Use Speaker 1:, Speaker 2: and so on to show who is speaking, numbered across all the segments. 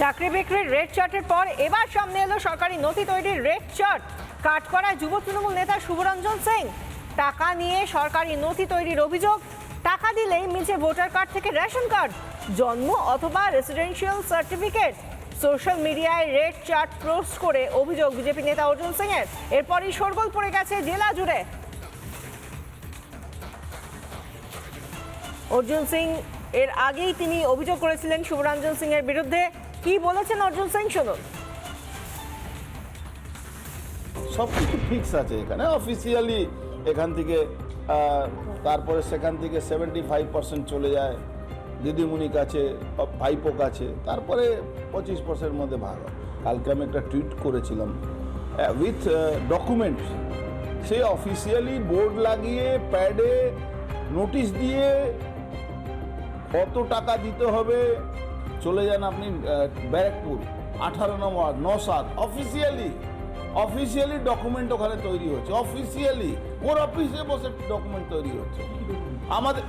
Speaker 1: চাকরি বিক্রির রেড চার্টের পর এবার সামনে এলো সরকারি নথি তৈরির রেড চার্ট। করা যুব তৃণমূল নেতা শুভরঞ্জন সিং। টাকা নিয়ে সরকারি নথি তৈরির অভিযোগ। টাকা দিলেই মিলছে ভোটার কার্ড থেকে রেশন কার্ড, জন্ম অথবা রেসিডেন্সিয়াল সার্টিফিকেট সোশ্যাল মিডিয়ায় রেড চার্ট পোস্ট করে অভিযোগ বিজেপি নেতা অর্জুন সিং এর এরপরই শোরগোল পড়ে গেছে জেলা জুড়ে। অর্জুন সিং, এর আগেই তিনি অভিযোগ করেছিলেন শুভরঞ্জন সিং এর বিরুদ্ধে। কি বলেছেন অর্জুন সিং শুনুন।
Speaker 2: সব কিছু ফিক্স আছে এখানে অফিসিয়ালি এখান থেকে তারপরে সেখান থেকে সেভেন্টি ফাইভ পার্সেন্ট চলে যায়। দিদিমণি কাছে ভাইপো কাছে, তারপরে পঁচিশ পার্সেন্টের মধ্যে ভাগ কালকে আমি একটা টুইট করেছিলাম উইথ ডকুমেন্ট সে অফিসিয়ালি বোর্ড লাগিয়ে প্যাডে নোটিশ দিয়ে কত টাকা দিতে হবে চলে যান আপনি ব্যারাকপুর, আঠারো নম্বর ন সাত অফিসিয়ালি অফিসিয়ালি ডকুমেন্ট ওখানে তৈরি হচ্ছে অফিসিয়ালি ওর অফিসে বসে ডকুমেন্ট তৈরি হচ্ছে। আমাদের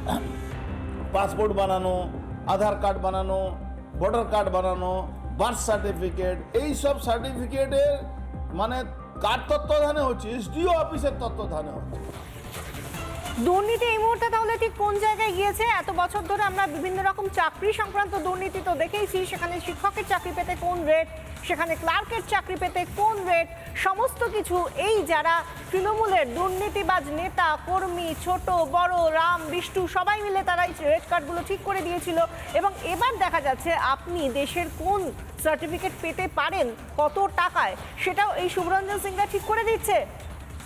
Speaker 2: পাসপোর্ট বানানো, আধার কার্ড বানানো ভোটার কার্ড বানানো বার্থ সার্টিফিকেট এই সব সার্টিফিকেটের মানে কার তত্ত্বাবধানে হচ্ছে? এসডিও অফিসের তত্ত্বাবধানে হচ্ছে।
Speaker 1: দুর্নীতি এই মুহূর্তে তাহলে ঠিক কোন জায়গায় গিয়েছে? এত বছর ধরে আমরা বিভিন্ন রকম চাকরি সংক্রান্ত দুর্নীতি তো দেখেইছি। সেখানে শিক্ষকের চাকরি পেতে কোন রেট সেখানে ক্লার্কের চাকরি পেতে কোন রেট সমস্ত কিছু এই যারা তৃণমূলের দুর্নীতিবাজ নেতা, কর্মী, ছোট, বড়, রাম বিষ্ণু সবাই মিলে তারা এই রেট কার্ডগুলো ঠিক করে দিয়েছিল। এবং এবার দেখা যাচ্ছে আপনি দেশের কোন সার্টিফিকেট পেতে পারেন, কত টাকায়? সেটাও এই শুভরঞ্জন সিংরা ঠিক করে দিচ্ছে।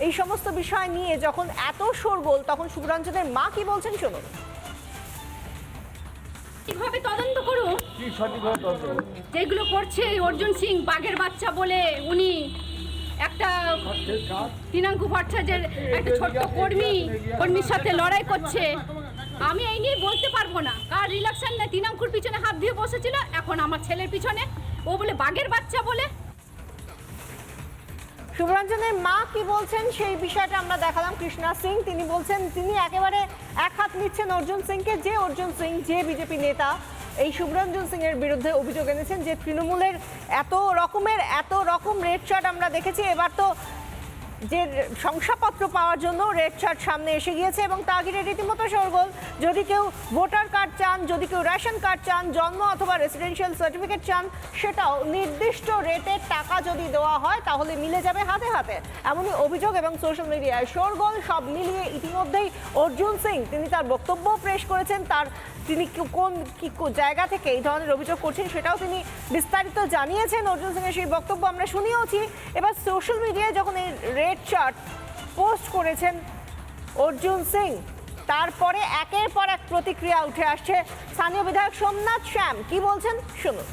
Speaker 1: এই সমস্ত বিষয় নিয়ে যখন এত শোরগোল তখন শুভরঞ্জনের মা কি বলছেন শুনুন।
Speaker 3: ঠিকভাবে তদন্ত করুন?
Speaker 2: কি সঠিকভাবে তদন্ত করবে?
Speaker 3: যেগুলো করছে অর্জুন সিং বাঘের বাচ্চা বলে উনি একটা তৃণাঙ্কু ভট্টাচার্যের একটা ছোট্ট কর্মী কর্মীর সাথে লড়াই করছে। আমি এই নিয়ে বলতে পারব না। কার রিলাকশন না তৃণাঙ্কুর পিছনে হাত দিয়ে বসেছিল এখন আমার ছেলের পিছনে। ও বলে বাঘের বাচ্চা বলে।
Speaker 1: শুভরঞ্জনের মা কি বলছেন? সেই বিষয়টা আমরা দেখালাম। কৃষ্ণা সিং, তিনি বলছেন, তিনি একেবারে এক হাত নিচ্ছেন অর্জুন সিংকে। যে অর্জুন সিং, যে বিজেপি নেতা, এই শুভরঞ্জন সিং এর বিরুদ্ধে অভিযোগ এনেছেন যে তৃণমূলের এত রকমের, এত রকম রেড চার্ট আমরা দেখেছি। এবার তো যে শংসাপত্র পাওয়ার জন্য রেড চার্ট সামনে এসে গিয়েছে এবং তা ঘিরে রীতিমতো সরগোল যদি কেউ ভোটার কার্ড চান, যদি কেউ রেশন কার্ড চান, জন্ম অথবা রেসিডেন্সিয়াল সার্টিফিকেট চান, সেটাও নির্দিষ্ট রেটের টাকা যদি দেওয়া হয়, তাহলে মিলে যাবে হাতে হাতে। এমনই অভিযোগ এবং সোশ্যাল মিডিয়ায় শোরগোল সব মিলিয়ে ইতিমধ্যেই অর্জুন সিং, তিনি তার বক্তব্য পেশ করেছেন, তার তিনি কোন, কি জায়গা থেকে এই ধরনের অভিযোগ করছেন সেটাও তিনি বিস্তারিত জানিয়েছেন। অর্জুন সিংয়ের সেই বক্তব্য আমরা শুনিয়েওছি এবার সোশ্যাল মিডিয়ায় যখন এই রেড চার্ট পোস্ট করেছেন অর্জুন সিং। তারপরে একের পর এক প্রতিক্রিয়া উঠে আসছে স্থানীয় বিধায়ক সোমনাথ শ্যাম। কি বলছেন? শুনুন।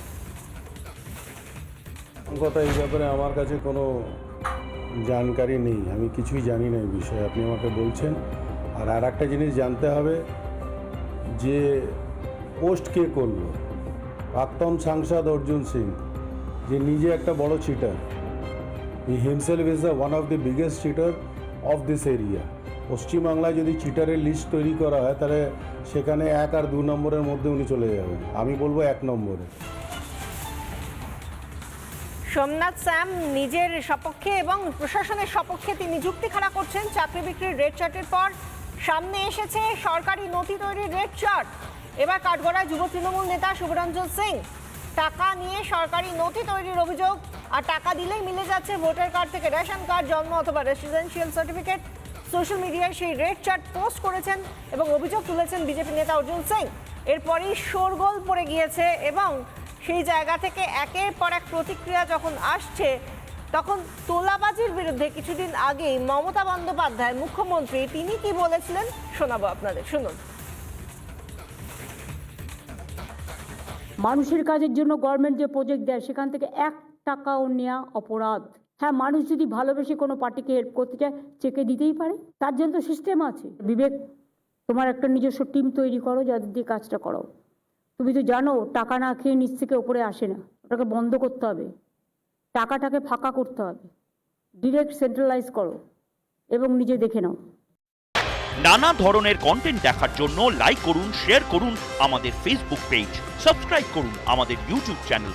Speaker 4: কথা এই ব্যাপারে আমার কাছে কোনো জানকারি নেই। আমি কিছুই জানি না এই বিষয়ে। আপনি আমাকে বলছেন। আর আর একটা জিনিস জানতে হবে যে পোস্ট কে করল? প্রাক্তন সাংসদ অর্জুন সিং, যে নিজে একটা বড় cheater he himself is the one of the biggest cheater of this area পশ্চিমবাংলায় যদি চিটারের লিস্ট তৈরি করা হয়, তাহলে সেখানে এক আর দু নম্বরের মধ্যে উনি চলে যাবেন। আমি বলব এক নম্বরে।
Speaker 1: সোমনাথ স্যাম নিজের সপক্ষে এবং প্রশাসনের সপক্ষে তিনি যুক্তি খাড়া করছেন। চাকরি বিক্রির রেড চার্টের পর সামনে এসেছে সরকারি নথি তৈরির রেড চার্ট এবার কাঠগড়ায় যুব তৃণমূল নেতা শুভরঞ্জন সিং। টাকা নিয়ে সরকারি নথি তৈরির অভিযোগ আর টাকা দিলেই মিলে যাচ্ছে ভোটার কার্ড থেকে রেশন কার্ড, জন্ম অথবা রেসিডেন্সিয়াল সার্টিফিকেট সোশ্যাল মিডিয়ায় সেই রেড চার্ট পোস্ট করেছেন এবং অভিযোগ তুলেছেন বিজেপি নেতা অর্জুন সিং। এরপরই শোরগোল পড়ে গিয়েছে এবং সেই জায়গা থেকে একের পর এক প্রতিক্রিয়া যখন আসছে, তখন তোলাবাজির বিরুদ্ধে কিছুদিন আগেই মমতা বন্দ্যোপাধ্যায় মুখ্যমন্ত্রী, তিনি কি বলেছিলেন শোনাবো আপনাদের, শুনুন।
Speaker 5: মানুষের কাজের জন্য গভর্নমেন্ট যে প্রজেক্ট দেয়, সেখান থেকে এক টাকাও নেওয়া অপরাধ। হ্যাঁ মানুষ যদি ভালোবেসে কোনো পার্টিকে হেল্প করতে চায়, চেকে দিতেই পারে। তার জন্য তো সিস্টেম আছে। বিবেক, তোমার একটা নিজস্ব টিম তৈরি করো, যাদের দিয়ে কাজটা করো। তুমি তো জানো, টাকা না খেয়ে নিচ থেকে ওপরে আসে না। ওটাকে বন্ধ করতে হবে। টাকাটাকে ফাঁকা করতে হবে। ডিরেক্ট সেন্ট্রালাইজ করো এবং নিজে দেখে নাও।
Speaker 6: নানা ধরনের কন্টেন্ট দেখার জন্য লাইক করুন শেয়ার করুন আমাদের ফেসবুক পেজ সাবস্ক্রাইব করুন আমাদের ইউটিউব চ্যানেল